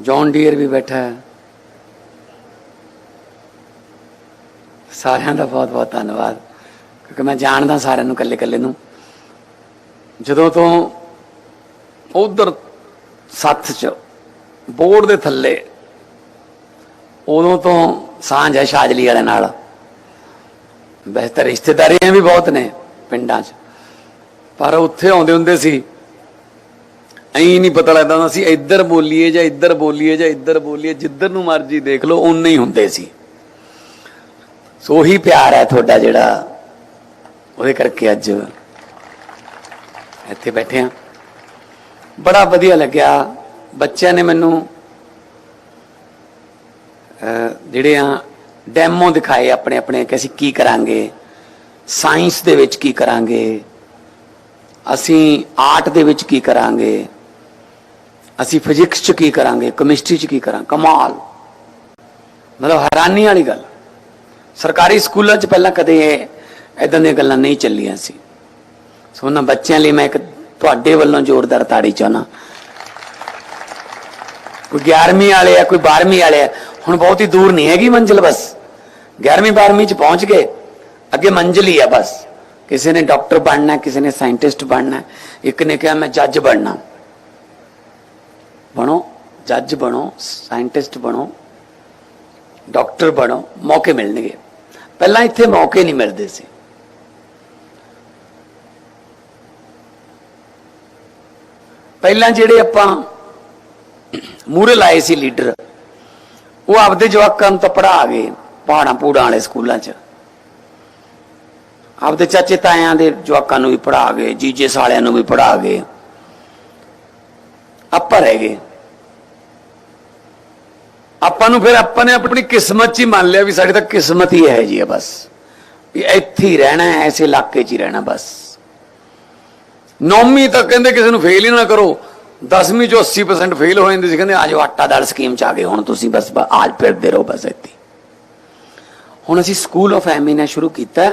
John Deere ਵੀ ਬੈਠਾ ਹੈ। ਸਾਰਿਆਂ ਦਾ ਬਹੁਤ ਬਹੁਤ ਧੰਨਵਾਦ, ਕਿਉਂਕਿ ਮੈਂ ਜਾਣਦਾ ਸਾਰਿਆਂ ਨੂੰ ਇਕੱਲੇ ਇਕੱਲੇ ਨੂੰ। ਜਦੋਂ ਤੋਂ ਉਧਰ ਸੱਥ ਚ ਬੋਰਡ ਦੇ ਥੱਲੇ, ਉਦੋਂ ਤੋਂ ਸਾਂਝ ਹੈ ਸ਼ਾਜਲੀ ਵਾਲੇ ਨਾਲ। ਵੈਸੇ ਤਾਂ ਰਿਸ਼ਤੇਦਾਰੀਆਂ ਵੀ ਬਹੁਤ ਨੇ ਪਿੰਡਾਂ 'ਚ। ਪਰ ਉੱਥੇ ਆਉਂਦੇ ਹੁੰਦੇ ਸੀ। ਐਂ ਨਹੀਂ ਪਤਾ ਲੱਗਦਾ ਹੁੰਦਾ ਸੀ, ਇੱਧਰ ਬੋਲੀਏ ਜਾਂ ਇੱਧਰ ਬੋਲੀਏ ਜਾਂ ਇੱਧਰ ਬੋਲੀਏ, ਜਿੱਧਰ ਨੂੰ ਮਰਜ਼ੀ ਦੇਖ ਲਓ ਉਨੇ ਹੀ ਹੁੰਦੇ ਸੀ। ਸੋ ਉਹੀ ਪਿਆਰ ਹੈ ਤੁਹਾਡਾ ਜਿਹੜਾ ਉਹਦੇ ਕਰਕੇ ਅੱਜ ਇੱਥੇ ਬੈਠੇ ਆ ਬੜਾ ਵਧੀਆ ਲੱਗਿਆ। ਬੱਚਿਆਂ ਨੇ ਮੈਨੂੰ ਜਿਹੜੇ ਆ ਡੈਮੋ ਦਿਖਾਏ ਆਪਣੇ ਆਪਣੇ ਕਿ ਅਸੀਂ ਕੀ ਕਰਾਂਗੇ, ਸਾਇੰਸ ਦੇ ਵਿੱਚ ਕੀ ਕਰਾਂਗੇ। ਅਸੀਂ ਆਰਟ ਦੇ ਵਿੱਚ ਕੀ ਕਰਾਂਗੇ? ਅਸੀਂ ਫਿਜ਼ਿਕਸ ਚ ਕੀ ਕਰਾਂਗੇ? ਕੈਮਿਸਟਰੀ ਚ ਕੀ ਕਰਾਂ ਕਮਾਲ। ਮਤਲਬ ਹੈਰਾਨੀ ਵਾਲੀ ਗੱਲ। ਸਰਕਾਰੀ ਸਕੂਲਾਂ ਚ ਪਹਿਲਾਂ ਕਦੇ ਇਦਾਂ ਦੀਆਂ ਗੱਲਾਂ ਨਹੀਂ ਚੱਲੀਆਂ ਸੀ। ਸੋ ਉਹਨਾਂ ਬੱਚਿਆਂ ਲਈ ਮੈਂ ਇੱਕ ਤੁਹਾਡੇ ਵੱਲੋਂ ਜ਼ੋਰਦਾਰ ਤਾੜੀ ਚਾਹਨਾ ਕੋਈ 11ਵੀਂ ਵਾਲੇ ਆ, ਕੋਈ 12ਵੀਂ ਵਾਲੇ ਆ, ਹੁਣ ਬਹੁਤ ਹੀ ਦੂਰ ਨਹੀਂ ਹੈਗੀ ਮੰਜ਼ਿਲ ਬਸ। 11ਵੀਂ 12ਵੀਂ ਚ ਪਹੁੰਚ ਗਏ। ਅੱਗੇ ਮੰਜ਼ਿਲ ਹੀ ਆ ਬਸ। ਕਿਸੇ ਨੇ ਡਾਕਟਰ ਬਣਨਾ ਕਿਸੇ ਨੇ ਸਾਇੰਟਿਸਟ ਬਣਨਾ ਇੱਕ ਨੇ ਕਿਹਾ, ਮੈਂ ਜੱਜ ਬਣਨਾ ਬਣੋ, ਜੱਜ ਬਣੋ, ਸਾਇੰਟਿਸਟ ਬਣੋ, ਡਾਕਟਰ ਬਣੋ, ਮੌਕੇ ਮਿਲਣਗੇ। ਪਹਿਲਾਂ ਇੱਥੇ ਮੌਕੇ ਨਹੀਂ ਮਿਲਦੇ ਸੀ। ਪਹਿਲਾਂ ਜਿਹੜੇ ਆਪਾਂ ਮੂਰੇ ਲਾਏ ਸੀ ਲੀਡਰ, ਉਹ ਆਪਦੇ ਜਵਾਕਾਂ ਨੂੰ ਤਾਂ ਪੜ੍ਹਾ ਗਏ ਪਹਾੜਾਂ ਪੂੜਾਂ ਵਾਲੇ ਸਕੂਲਾਂ 'ਚ। ਆਪਦੇ ਚਾਚੇ ਤਾਇਆਂ ਦੇ ਜਵਾਕਾਂ ਨੂੰ ਵੀ ਪੜ੍ਹਾ ਗਏ ਜੀਜੇ ਸਾਲਿਆਂ ਨੂੰ ਵੀ ਪੜ੍ਹਾ ਗਏ ਆਪਾਂ ਰਹਿ ਗਏ। ਆਪਾਂ ਨੂੰ ਫਿਰ ਆਪਾਂ ਨੇ ਆਪਣੀ ਕਿਸਮਤ 'ਚ ਹੀ ਮੰਨ ਲਿਆ ਵੀ ਸਾਡੀ ਤਾਂ ਕਿਸਮਤ ਹੀ ਹੈ ਜੀ ਬਸ। ਵੀ ਇੱਥੇ ਹੀ ਰਹਿਣਾ ਹੈ ਐਸੇ ਇਲਾਕੇ 'ਚ ਹੀ ਰਹਿਣਾ ਬਸ। ਨੌਵੀਂ ਤੱਕ ਕਹਿੰਦੇ ਕਿਸੇ ਨੂੰ ਫੇਲ ਹੀ ਨਾ ਕਰੋ। 10ਵੀਂ ਚ 80% ਫੇਲ ਹੋ ਜਾਂਦੇ ਸੀ, ਕਹਿੰਦੇ ਆਜੋ ਆਟਾ ਦਾਲ ਸਕੀਮ ਚ ਆ ਗਏ, ਹੁਣ ਤੁਸੀਂ ਬਸ ਬ- ਆਜ ਫਿਰਦੇ ਰਹੋ ਬਸ ਇੱਥੇ। ਹੁਣ ਅਸੀਂ ਸਕੂਲ ਆਫ ਐਮੀ ਸ਼ੁਰੂ ਕੀਤਾ।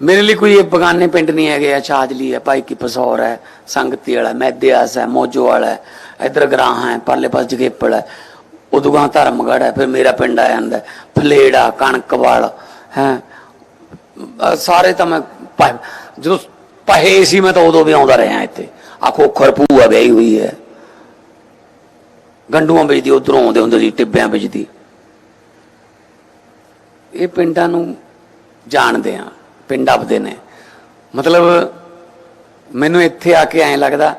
ਮੇਰੇ ਲਈ ਕੋਈ ਇਹ ਬਗਾਨੇ ਪਿੰਡ ਨਹੀਂ ਹੈਗੇ ਆ ਛਾਜਲੀ ਹੈ। ਭਾਈ ਕੀ ਪਸੌਰ ਹੈ ਸੰਗਤੀ ਵਾਲਾ ਮੈਦਿਆਸ ਹੈ ਮੋਜੋ ਵਾਲਾ ਹੈ ਇਧਰ ਗਰਾਹ ਹੈ ਪਰਲੇ ਪਾਸ ਜਗੇਪੜ ਹੈ। ਉਦੂਗਾ ਧਰਮਗੜ ਹੈ ਫਿਰ ਮੇਰਾ ਪਿੰਡ ਆ ਜਾਂਦਾ ਹੈ, ਫਲੇੜਾ ਕਣਕਵਾਲ ਹੈ। ਸਾਰੇ ਤਾਂ ਮੈਂ ਜਦੋਂ ਪਹੇ ਸੀ ਮੈਂ ਤਾਂ ਉਦੋਂ ਵੀ ਆਉਂਦਾ ਰਿਹਾ ਇੱਥੇ। ਆ ਖੋਖਰ ਭੂਆ ਵਿਆਹੀ ਹੋਈ ਹੈ। ਗੰਡੂਆਂ ਵੇਚਦੀ ਉਧਰੋਂ ਆਉਂਦੇ ਹੁੰਦੇ ਸੀ ਟਿੱਬਿਆਂ ਵੇਚਦੀ। ਇਹ ਪਿੰਡਾਂ ਨੂੰ ਜਾਣਦੇ ਆ ਪਿੰਡ ਆਪਦੇ ਨੇ। ਮਤਲਬ ਮੈਨੂੰ ਇੱਥੇ ਆ ਕੇ ਐਂ ਲੱਗਦਾ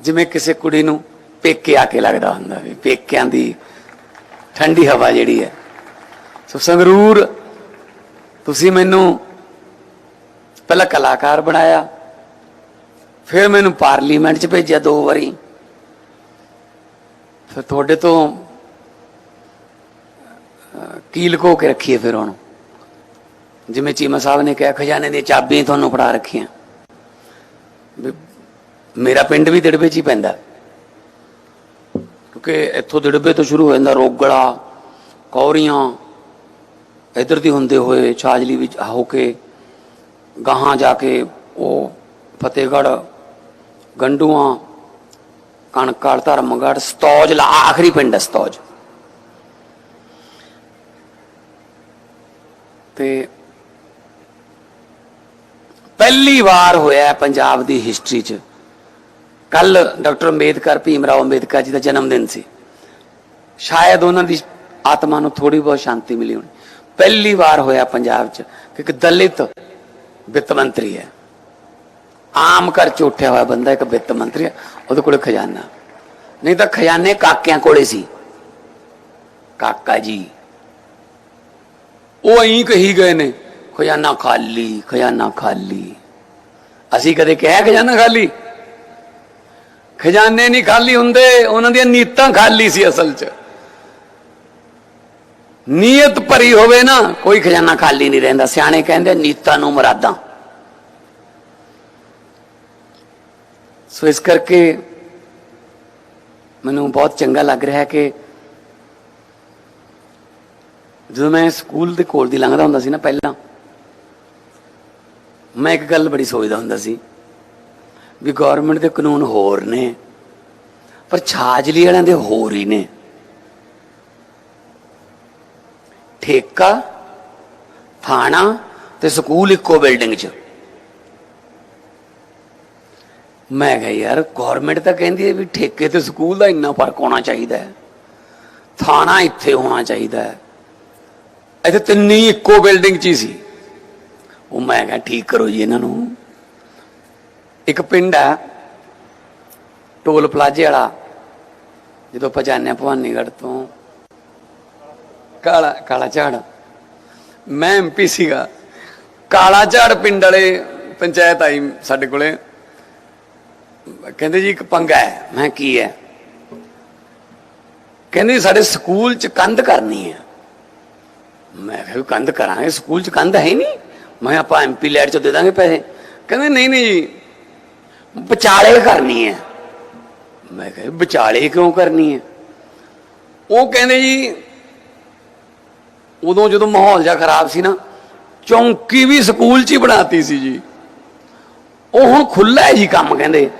ਜਿਵੇਂ ਕਿਸੇ ਕੁੜੀ ਨੂੰ ਪੇਕੇ ਆ ਕੇ ਲੱਗਦਾ ਹੁੰਦਾ ਵੀ ਪੇਕਿਆਂ ਦੀ ਠੰਡੀ ਹਵਾ ਜਿਹੜੀ ਹੈ। ਸੋ ਸੰਗਰੂਰ ਤੁਸੀਂ ਮੈਨੂੰ ਪਹਿਲਾਂ ਕਲਾਕਾਰ ਬਣਾਇਆ ਫਿਰ ਮੈਨੂੰ ਪਾਰਲੀਮੈਂਟ 'ਚ ਭੇਜਿਆ ਦੋ ਵਾਰੀ। ਫਿਰ ਤੁਹਾਡੇ ਤੋਂ ਅਹ, ਕੀ ਕੇ ਰੱਖੀਏ ਫਿਰ ਉਹਨੂੰ। ਜਿਵੇਂ ਚੀਮਾ ਸਾਹਿਬ ਨੇ ਕਿਹਾ, ਖਜ਼ਾਨੇ ਦੀਆਂ ਚਾਬੀਆਂ ਤੁਹਾਨੂੰ ਫੜਾ ਰੱਖੀਆਂ। ਵੀ ਮੇਰਾ ਪਿੰਡ ਵੀ ਦਿੜਬੇ 'ਚ ਹੀ ਪੈਂਦਾ। ਕਿਉਂਕਿ ਇੱਥੋਂ ਦਿੜਬੇ ਤੋਂ ਸ਼ੁਰੂ ਹੋ ਜਾਂਦਾ ਰੋਗੜਾ ਕੌਰੀਆਂ, ਇਧਰ ਦੀ ਹੁੰਦੇ ਹੋਏ ਛਾਜਲੀ ਵਿੱਚ ਹੋ ਕੇ, ਗਾਹਾਂ ਜਾ ਕੇ ਉਹ ਫਤਿਹਗੜ੍ਹ, ਗੰਡੂਆਂ ਕਣਕਾਲ ਧਰਮਗੜ੍ਹ, ਸਤੌਜ ਲਾ, ਆਖਰੀ ਪਿੰਡ ਹੈ ਸਤੌਜ। ਤੇ ਪਹਿਲੀ ਵਾਰ ਹੋਇਆ ਪੰਜਾਬ ਦੀ ਹਿਸਟਰੀ 'ਚ। ਕੱਲ ਡਾਕਟਰ ਅੰਬੇਦਕਰ, ਭੀਮ ਰਾਓ ਅੰਬੇਦਕਰ ਜੀ ਦਾ ਜਨਮ ਦਿਨ ਸੀ। ਸ਼ਾਇਦ ਉਹਨਾਂ ਦੀ ਆਤਮਾ ਨੂੰ ਥੋੜੀ ਬਹੁਤ ਸ਼ਾਂਤੀ ਮਿਲੀ ਹੋਣੀ। ਪਹਿਲੀ ਵਾਰ ਹੋਇਆ ਪੰਜਾਬ 'ਚ ਕਿ ਇੱਕ ਦਲਿਤ ਵਿੱਤ ਮੰਤਰੀ ਹੈ। ਆਮ ਘਰ ਚ ਉੱਠਿਆ ਹੋਇਆ ਬੰਦਾ ਇੱਕ ਵਿੱਤ ਮੰਤਰੀ ਹੈ, ਉਹਦੇ ਕੋਲ ਖਜ਼ਾਨਾ। ਨਹੀਂ ਤਾਂ ਖਜ਼ਾਨੇ ਕਾਕਿਆਂ ਕੋਲੇ ਸੀ। ਕਾਕਾ ਜੀ। ਉਹ ਐਂ ਕਹੀ ਗਏ ਨੇ ਖਜ਼ਾਨਾ ਖਾਲੀ ਖਜ਼ਾਨਾ ਖਾਲੀ। ਅਸੀਂ ਕਦੇ ਕਿਹਾ ਖਜ਼ਾਨਾ ਖਾਲੀ? ਖਜ਼ਾਨੇ ਨਹੀਂ ਖਾਲੀ ਹੁੰਦੇ, ਉਹਨਾਂ ਦੀਆਂ ਨੀਤਾਂ ਖਾਲੀ ਸੀ ਅਸਲ 'ਚ। ਨੀਅਤ ਭਰੀ ਹੋਵੇ ਨਾ, ਕੋਈ ਖਜ਼ਾਨਾ ਖਾਲੀ ਨਹੀਂ ਰਹਿੰਦਾ। ਸਿਆਣੇ ਕਹਿੰਦੇ ਨੀਤਾਂ ਨੂੰ ਮਰਾਦਾਂ। ਸੋ ਇਸ ਕਰਕੇ ਮੈਨੂੰ ਬਹੁਤ ਚੰਗਾ ਲੱਗ ਰਿਹਾ ਹੈ ਕਿ ਜਦੋਂ ਮੈਂ ਸਕੂਲ ਦੇ ਕੋਲ ਦੀ ਲੰਘਦਾ ਹੁੰਦਾ ਸੀ ਨਾ ਪਹਿਲਾਂ ਮੈਂ ਇੱਕ ਗੱਲ ਬੜੀ ਸੋਚਦਾ ਹੁੰਦਾ ਸੀ ਵੀ ਗਵਰਨਮੈਂਟ ਦੇ ਕਾਨੂੰਨ ਹੋਰ ਨੇ, ਪਰ ਛਾਜਲੀ ਵਾਲਿਆਂ ਦੇ ਹੋਰ ਹੀ ਨੇ। ਠੇਕਾ, ਥਾਣਾ ਤੇ ਸਕੂਲ ਇੱਕੋ ਬਿਲਡਿੰਗ 'ਚ। ਮੈਂ ਕਿਹਾ, ਯਾਰ ਗਵਰਨਮੈਂਟ ਤਾਂ ਕਹਿੰਦੀ ਹੈ ਵੀ ਠੇਕੇ ਤੇ ਸਕੂਲ ਦਾ ਇੰਨਾ ਫ਼ਰਕ ਹੋਣਾ ਚਾਹੀਦਾ ਹੈ। ਥਾਣਾ ਇੱਥੇ ਹੋਣਾ ਚਾਹੀਦਾ ਹੈ। ਇੱਥੇ ਤਿੰਨੀ ਇੱਕੋ ਬਿਲਡਿੰਗ 'ਚ ਹੀ ਸੀ। ਉਹ ਮੈਂ ਕਿਹਾ, ਠੀਕ ਕਰੋ ਜੀ ਇਹਨਾਂ ਨੂੰ। ਇੱਕ ਪਿੰਡ ਹੈ ਟੋਲ ਪਲਾਜ਼ੇ ਵਾਲਾ, ਜਦੋਂ ਆਪਾਂ ਜਾਂਦੇ ਹਾਂ ਭਵਾਨੀਗੜ੍ਹ ਤੋਂ, ਕਾਲਾ ਕਾਲਾ ਝਾੜ। ਮੈਂ ਐਮਪੀ ਸੀਗਾ। ਕਾਲਾ ਝਾੜ ਪਿੰਡ ਵਾਲੇ ਪੰਚਾਇਤ ਆਈ ਸਾਡੇ ਕੋਲੇ। ਕਹਿੰਦੇ ਜੀ, ਇੱਕ ਪੰਗਾ ਹੈ। ਮੈਂ ਕੀ ਹੈ? ਕਹਿੰਦੇ ਸਾਡੇ ਸਕੂਲ ਚ ਕੰਧ ਕਰਨੀ ਹੈ। ਮੈਂ ਕਿਹਾ, ਵੀ ਕੰਧ ਕਰਾਂਗੇ? ਸਕੂਲ ਚ ਕੰਧ ਹੈ ਹੀ ਨਹੀਂ? ਮੈਂ ਆਪਾਂ ਐਮਪੀ ਲੈਟ ਚ ਦੇ ਦਾਂਗੇ ਪੈਸੇ। ਕਹਿੰਦੇ, ਨਹੀਂ ਨਹੀਂ ਜੀ, ਵਿਚਾਲੇ ਕਰਨੀ ਹੈ। ਮੈਂ ਕਿਹਾ ਵਿਚਾਲੇ ਕਿਉਂ ਕਰਨੀ ਹੈ? ਉਹ ਕਹਿੰਦੇ ਜੀ, ਉਦੋਂ ਜਦੋਂ ਮਾਹੌਲ ਜਿਹਾ ਖਰਾਬ ਸੀ ਨਾ, ਚੌਂਕੀ ਵੀ ਸਕੂਲ 'ਚ ਹੀ ਬਣਾਤੀ ਸੀ ਜੀ। ਉਹ ਹੁਣ ਖੁੱਲਾ ਹੈ ਜੀ ਕੰਮ, ਕਹਿੰਦੇ।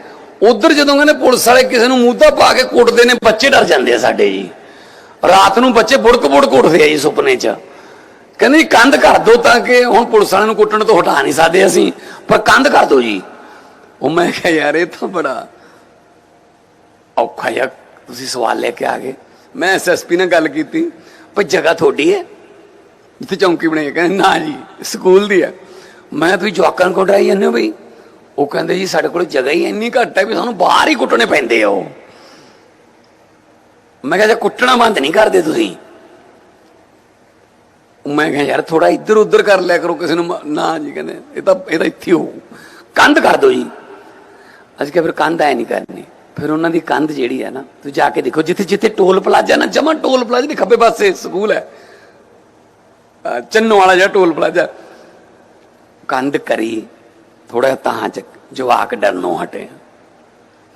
ਉਧਰ ਜਦੋਂ ਕਹਿੰਦੇ ਪੁਲਿਸ ਵਾਲੇ ਕਿਸੇ ਨੂੰ ਮੂਧਾ ਪਾ ਕੇ ਕੁੱਟਦੇ ਨੇ, ਬੱਚੇ ਡਰ ਜਾਂਦੇ ਆ ਸਾਡੇ ਜੀ। ਰਾਤ ਨੂੰ ਬੱਚੇ ਬੁੜਕ ਬੁੜਕ ਉੱਠਦੇ ਆ ਜੀ ਸੁਪਨੇ 'ਚ। ਕਹਿੰਦੇ ਜੀ ਕੰਧ ਕਰ ਦੋ ਤਾਂ ਕਿ ਹੁਣ ਪੁਲਿਸ ਵਾਲਿਆਂ ਨੂੰ ਕੁੱਟਣ ਤੋਂ ਹਟਾ ਨਹੀਂ ਸਕਦੇ ਅਸੀਂ। ਪਰ ਕੰਧ ਕਰ ਦੋ ਜੀ। ਉਹ ਮੈਂ ਕਿਹਾ, ਯਾਰ, ਇਹ ਤਾਂ ਬੜਾ ਔਖਾ ਜਿਹਾ ਤੁਸੀਂ ਸਵਾਲ ਲੈ ਕੇ ਆ ਗਏ। ਮੈਂ ਐਸਐਸਪੀ ਨਾਲ ਗੱਲ ਕੀਤੀ ਪਰ ਜਗ੍ਹਾ ਤੁਹਾਡੀ ਹੈ? ਜਿੱਥੇ ਚੌਂਕੀ ਬਣਾਈ ਕਹਿੰਦੇ, ਨਾ ਜੀ, ਸਕੂਲ ਦੀ ਹੈ। ਮੈਂ ਤੁਸੀਂ ਜਵਾਕਾਂ ਨੂੰ ਡਰਾਈ ਜਾਂਦੇ ਹੋ ਬਈ ਉਹ ਕਹਿੰਦੇ, ਜੀ, ਸਾਡੇ ਕੋਲ ਜਗ੍ਹਾ ਹੀ ਇੰਨੀ ਘੱਟ ਹੈ ਵੀ ਸਾਨੂੰ ਬਾਹਰ ਹੀ ਕੁੱਟਣੇ ਪੈਂਦੇ ਆ ਉਹ। ਮੈਂ ਕਿਹਾ, ਜੇ ਕੁੱਟਣਾ ਬੰਦ ਨਹੀਂ ਕਰਦੇ ਤੁਸੀਂ ਮੈਂ ਕਿਹਾ, ਯਾਰ ਥੋੜਾ ਇੱਧਰ ਉੱਧਰ ਕਰ ਲਿਆ ਕਰੋ ਕਿਸੇ ਨੂੰ ਨਾ ਜੀ ਕਹਿੰਦੇ, ਇਹ ਤਾਂ ਇਹ ਤਾਂ ਇੱਥੇ ਹੋ ਕੰਧ ਕਰ ਦਿਓ ਜੀ। ਅਸੀਂ ਕਿਹਾ, ਫਿਰ ਕੰਧ ਐ ਨਹੀਂ ਕਰਨੀ। ਫਿਰ ਉਹਨਾਂ ਦੀ ਕੰਧ ਜਿਹੜੀ ਹੈ ਨਾ, ਤੁਸੀਂ ਜਾ ਕੇ ਦੇਖੋ, ਜਿੱਥੇ ਜਿੱਥੇ ਟੋਲ ਪਲਾਜ਼ਾ ਨਾ, ਜਮਾ ਟੋਲ ਪਲਾਜ਼ਾ ਦੇ ਖੱਬੇ ਪਾਸੇ ਸਕੂਲ ਹੈ। ਚੰਨੋ ਵਾਲਾ ਜਿਹੜਾ ਟੋਲ ਪਲਾਜ਼ਾ। ਕੰਧ ਕਰੀ ਥੋੜਾ ਤਾਂ ਚ ਜਵਾਕ ਡਰਨੋਂ ਹਟੇ।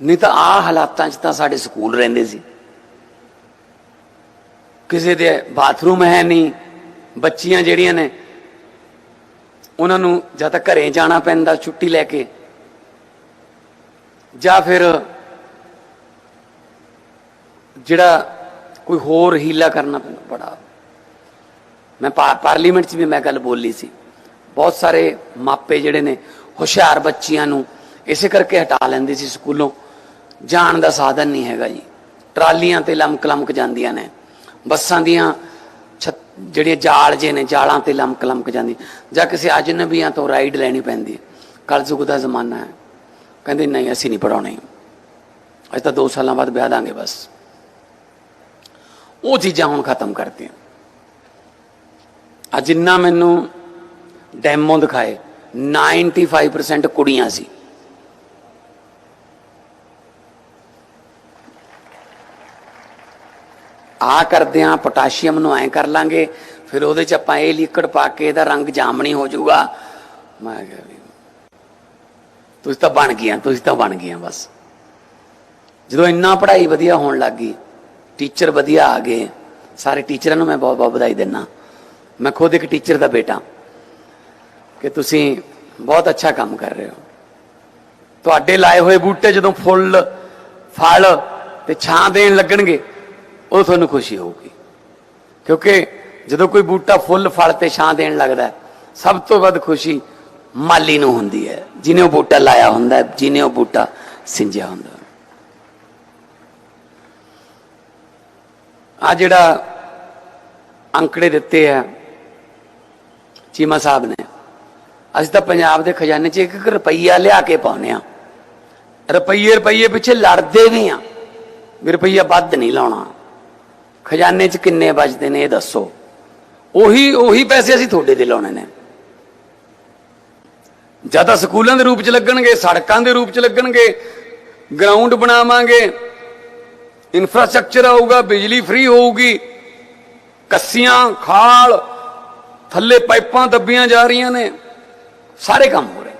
ਨਹੀਂ ਤਾਂ ਆ ਹਾਲਾਤਾਂ 'ਚ ਤਾਂ ਸਾਡੇ ਸਕੂਲ ਰਹਿੰਦੇ ਸੀ। ਕਿਸੇ ਦੇ ਬਾਥਰੂਮ ਹੈ ਨਹੀਂ ਬੱਚੀਆਂ ਜਿਹੜੀਆਂ ਨੇ, ਉਹਨਾਂ ਨੂੰ ਜਾਂ ਤਾਂ ਘਰੇ ਜਾਣਾ ਪੈਂਦਾ ਛੁੱਟੀ ਲੈ ਕੇ, ਜਾਂ ਫਿਰ ਜਿਹੜਾ ਕੋਈ ਹੋਰ ਹੀਲਾ ਕਰਨਾ ਪੈਂਦਾ, ਬੜਾ। ਮੈਂ ਪਾ- ਪਾਰਲੀਮੈਂਟ 'ਚ ਵੀ ਮੈਂ ਗੱਲ ਬੋਲੀ ਸੀ। ਬਹੁਤ ਸਾਰੇ ਮਾਪੇ ਜਿਹੜੇ ਨੇ, ਹੁਸ਼ਿਆਰ ਬੱਚੀਆਂ ਨੂੰ ਇਸੇ ਕਰਕੇ ਹਟਾ ਲੈਂਦੇ ਸੀ ਸਕੂਲੋਂ। ਜਾਣ ਦਾ ਸਾਧਨ ਨਹੀਂ ਹੈਗਾ ਜੀ। ਟਰਾਲੀਆਂ ਤੇ ਲਮਕ ਲਮਕ ਜਾਂਦੀਆਂ ਨੇ। ਬੱਸਾਂ ਦੀਆਂ ਛੱਤ- ਜਿਹੜੀਆਂ ਜਾਲ ਜੇ ਨੇ, ਜਾਲਾਂ ਤੇ ਲਮਕ ਲਮਕ ਜਾਂਦੀ। ਜਾਂ ਕਿਸੇ ਅਜਨਬੀਆਂ ਤੋਂ ਰਾਈਡ ਲੈਣੀ ਪੈਂਦੀ ਹੈ। ਕਲਯੁਗ ਦਾ ਜ਼ਮਾਨਾ ਹੈ। ਕਹਿੰਦੇ, ਨਹੀਂ, ਅਸੀਂ ਨਹੀਂ ਪੜਾਉਣੇ ਅਸੀਂ ਤਾਂ 2 ਸਾਲਾਂ ਬਾਅਦ ਵਿਆਹ ਦਾਂਗੇ ਬਸ। ਉਹ ਚੀਜ਼ਾਂ ਹੁਣ ਖਤਮ ਕਰਤੀਆਂ। ਆ ਜਿੰਨਾ ਮੈਨੂੰ ਡੈਮੋ ਦਿਖਾਏ। 95% ਕੁੜੀਆਂ ਸੀ। ਆ ਕਰਦੇ ਆ, ਪੋਟਾਸ਼ੀਅਮ ਨੂੰ ਐ ਕਰ ਲਾਂਗੇ, ਫਿਰ ਉਹਦੇ ਚ ਆਪਾਂ ਇਹ ਲਿਕਵਿਡ ਪਾ ਕੇ ਇਹਦਾ ਰੰਗ ਜਾਮਣੀ ਹੋ ਜਾਊਗਾ। ਮੈਂ ਕਿਹਾ ਵੀ ਤੁਸੀਂ ਤਾਂ ਬਣ ਗਈਆਂ, ਤੁਸੀਂ ਤਾਂ ਬਣ ਗਈਆਂ ਬਸ। ਜਦੋਂ ਇੰਨਾ ਪੜ੍ਹਾਈ ਵਧੀਆ ਹੋਣ ਲੱਗ ਗਈ, ਟੀਚਰ ਵਧੀਆ ਆ ਗਏ, ਸਾਰੇ ਟੀਚਰਾਂ ਨੂੰ ਮੈਂ ਬਹੁਤ ਬਹੁਤ ਵਧਾਈ ਦਿੰਦਾ। ਮੈਂ ਖੁਦ ਇੱਕ ਟੀਚਰ ਦਾ ਬੇਟਾ। ਕਿ ਤੁਸੀਂ ਬਹੁਤ ਅੱਛਾ ਕੰਮ ਕਰ ਰਹੇ ਹੋ। ਤੁਹਾਡੇ ਲਾਏ ਹੋਏ ਬੂਟੇ ਜਦੋਂ ਫੁੱਲ, ਫਲ ਤੇ ਛਾਂ ਦੇਣ ਲੱਗਣਗੇ ਉਹ ਤੁਹਾਨੂੰ ਖੁਸ਼ੀ ਹੋਊਗੀ। ਕਿਉਂਕਿ ਜਦੋਂ ਕੋਈ ਬੂਟਾ ਫੁੱਲ ਫਲ ਤੇ ਛਾਂ ਦੇਣ ਲੱਗਦਾ ਸਭ ਤੋਂ ਵੱਧ ਖੁਸ਼ੀ ਮਾਲੀ ਨੂੰ ਹੁੰਦੀ ਹੈ। ਜਿਹਨੇ ਉਹ ਬੂਟਾ ਲਾਇਆ ਹੁੰਦਾ ਹੈ, ਜਿਹਨੇ ਉਹ ਬੂਟਾ ਸਿੰਜਿਆ ਹੁੰਦਾ ਆ ਜਿਹੜਾ ਅੰਕੜੇ ਦਿੱਤੇ ਆ ਚੀਮਾ ਸਾਹਿਬ ਨੇ ਅਸੀਂ ਤਾਂ ਪੰਜਾਬ ਦੇ ਖਜ਼ਾਨੇ 'ਚ ਇੱਕ ਇੱਕ ਰੁਪਈਆ ਲਿਆ ਕੇ ਪਾਉਨੇ ਆ ਰੁਪਈਏ ਰੁਪਈਏ ਪਿੱਛੇ ਲੜਦੇ ਵੀ ਆ ਵੀ ਰੁਪਈਆ ਵੱਧ ਨਹੀਂ ਲਾਉਣਾ। ਖਜ਼ਾਨੇ 'ਚ ਕਿੰਨੇ ਬਚਦੇ ਨੇ, ਇਹ ਦੱਸੋ। ਉਹੀ ਉਹੀ ਪੈਸੇ ਅਸੀਂ ਤੁਹਾਡੇ ਦੇ ਲਾਉਣੇ ਨੇ। ਜ਼ਿਆਦਾ ਸਕੂਲਾਂ ਦੇ ਰੂਪ 'ਚ ਲੱਗਣਗੇ, ਸੜਕਾਂ ਦੇ ਰੂਪ 'ਚ ਲੱਗਣਗੇ ਗਰਾਊਂਡ ਬਣਾਵਾਂਗੇ ਇਨਫਰਾਸਟ੍ਰਕਚਰ ਆਊਗਾ, ਬਿਜਲੀ ਫ੍ਰੀ ਹੋਊਗੀ, ਕੱਸੀਆਂ, ਖਾਲ, ਥੱਲੇ ਪਾਈਪਾਂ ਦੱਬੀਆਂ ਜਾ ਰਹੀਆਂ ਨੇ, ਸਾਰੇ ਕੰਮ ਹੋ ਰਹੇ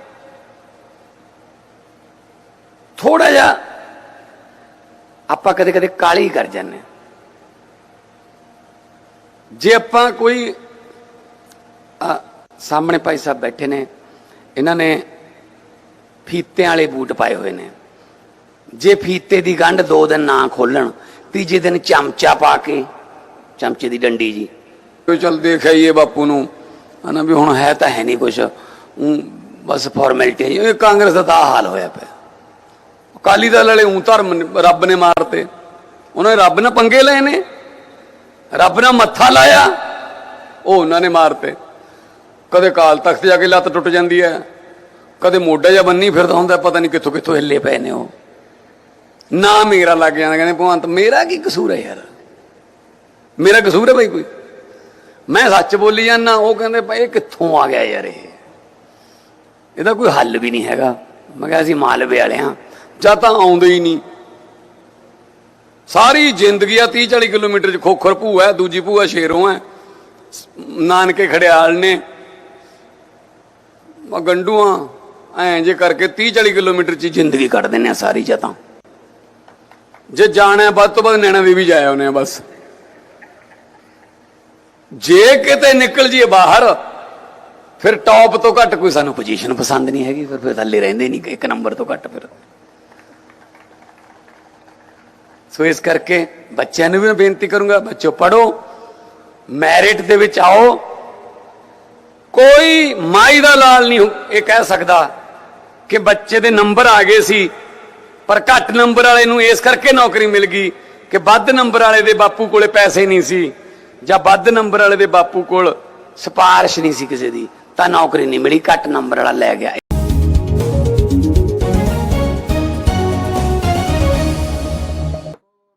ਥੋੜਾ ਜਿਹਾ ਆਪਾਂ ਕਦੇ ਕਦੇ ਕਾਲੀ ਕਰ ਜਾਂਦੇ ਹਾਂ। ਜੇ ਆਪਾਂ ਕੋਈ ਸਾਹਮਣੇ ਭਾਈ ਸਾਹਿਬ ਬੈਠੇ ਨੇ ਇਹਨਾਂ ਨੇ ਫੀਤਿਆਂ ਵਾਲੇ ਬੂਟ ਪਾਏ ਹੋਏ ਨੇ। ਜੇ ਫੀਤੇ ਦੀ ਗੰਢ ਦੋ ਦਿਨ ਨਾ ਖੋਲਣ ਤੀਜੇ ਦਿਨ ਚਮਚਾ ਪਾ ਕੇ ਚਮਚੇ ਦੀ ਡੰਡੀ ਜੀ। ਕੋਈ ਚਲ ਦੇਖ ਆਈਏ ਬਾਪੂ ਨੂੰ। ਹਨਾ ਵੀ ਹੁਣ ਹੈ ਤਾਂ ਹੈ ਨਹੀਂ ਕੁਛ। ਬਸ ਫਾਰਮੈਲਿਟੀ ਇਹ ਕਾਂਗਰਸ ਦਾ ਤਾਂ ਹਾਲ ਹੋਇਆ ਪਿਆ। ਅਕਾਲੀ ਦਲ ਵਾਲੇ ਊਂ ਧਰਮ ਰੱਬ ਨੇ ਮਾਰਤੇ। ਉਹਨਾਂ ਨੇ ਰੱਬ ਨਾਲ ਪੰਗੇ ਲਏ ਨੇ। ਰੱਬ ਨਾਲ ਮੱਥਾ ਲਾਇਆ। ਉਹ ਉਹਨਾਂ ਨੇ ਮਾਰਤੇ। ਕਦੇ ਕਾਲ ਤਖਤ ਜਾ ਕੇ ਲੱਤ ਟੁੱਟ ਜਾਂਦੀ ਹੈ। ਕਦੇ ਮੋਢਾ ਜਾਂ ਬੰਨੀ ਫਿਰਦਾ ਹੁੰਦਾ ਪਤਾ ਨਹੀਂ ਕਿੱਥੋਂ ਕਿੱਥੋਂ ਹਿੱਲੇ ਪਏ ਨੇ ਉਹ। ਨਾ ਮੇਰਾ ਲੱਗ ਜਾਂਦਾ, ਕਹਿੰਦੇ ਭਗਵੰਤ, ਮੇਰਾ ਕੀ ਕਸੂਰ ਹੈ ਯਾਰ? ਮੇਰਾ ਕਸੂਰ ਹੈ ਭਾਈ ਕੋਈ। ਮੈਂ ਸੱਚ ਬੋਲੀ ਜਾਂਦਾ, ਉਹ ਕਹਿੰਦੇ ਭਾਈ, ਇਹ ਕਿੱਥੋਂ ਆ ਗਿਆ ਯਾਰ ਇਹ? ਇਹਦਾ ਕੋਈ ਹੱਲ ਵੀ ਨਹੀਂ ਹੈਗਾ। ਮੈਂ ਕਿਹਾ ਅਸੀਂ ਮਾਲਵੇ ਵਾਲੇ ਹਾਂ। ਜਾਂ ਤਾਂ ਆਉਂਦੇ ਹੀ ਨਹੀਂ। ਸਾਰੀ ਜ਼ਿੰਦਗੀ ਆ 30 40 ਕਿਲੋਮੀਟਰ ਚ ਖੋਖਰ ਭੂਆ ਹੈ, ਦੂਜੀ ਭੂਆ ਸ਼ੇਰੋਂ ਹੈ। ਨਾਨਕੇ ਖੜਿਆਲ ਨੇ। ਆ ਗੰਡੂਆਂ ਐਂ ਜੇ ਕਰਕੇ 30 40 ਕਿਲੋਮੀਟਰ ਚ ਜ਼ਿੰਦਗੀ ਕੱਢ ਦਿੰਦੇ ਆ ਸਾਰੀ ਜਾਂ ਜੇ ਜਾਣਾ ਵੱਧ ਤੋਂ ਵੱਧ ਨੈਣਾ ਦੇਵੀ ਜਾਇਆ ਉਹਨੇ ਬਸ। ਜੇ ਕਿਤੇ ਨਿਕਲ ਜੀਏ ਬਾਹਰ, ਫਿਰ ਟੌਪ ਤੋਂ ਘੱਟ ਕੋਈ ਸਾਨੂੰ ਪੋਜੀਸ਼ਨ ਪਸੰਦ ਨਹੀਂ ਹੈਗੀ, ਫਿਰ ਫਿਰ ਥੱਲੇ ਰਹਿੰਦੇ ਨਹੀਂ, ਇੱਕ ਨੰਬਰ ਤੋਂ ਘੱਟ ਫਿਰ। ਸੋ ਇਸ ਕਰਕੇ ਬੱਚਿਆਂ ਨੂੰ ਵੀ ਮੈਂ ਬੇਨਤੀ ਕਰੂੰਗਾ, ਬੱਚੋ ਪੜੋ ਮੈਰਿਟ ਦੇ ਵਿੱਚ ਆਓ। ਕੋਈ ਮਾਈ ਦਾ ਲਾਲ ਨਹੀਂ ਇਹ ਕਹਿ ਸਕਦਾ ਕਿ ਬੱਚੇ ਦੇ ਨੰਬਰ ਆ ਗਏ ਸੀ, ਪਰ ਘੱਟ ਨੰਬਰ ਵਾਲੇ ਨੂੰ ਇਸ ਕਰਕੇ ਨੌਕਰੀ ਮਿਲ ਗਈ ਕਿ ਵੱਧ ਨੰਬਰ ਵਾਲੇ ਦੇ ਬਾਪੂ ਕੋਲੇ ਪੈਸੇ ਨਹੀਂ ਸੀ ਜਾਂ ਵੱਧ ਨੰਬਰ ਵਾਲੇ ਦੇ ਬਾਪੂ ਕੋਲ ਸਿਫਾਰਿਸ਼ ਨਹੀਂ ਸੀ ਕਿਸੇ ਦੀ, ਤਾਂ ਨੌਕਰੀ ਨਹੀਂ ਮਿਲੀ, ਘੱਟ ਨੰਬਰ ਵਾਲਾ ਲੈ ਗਿਆ।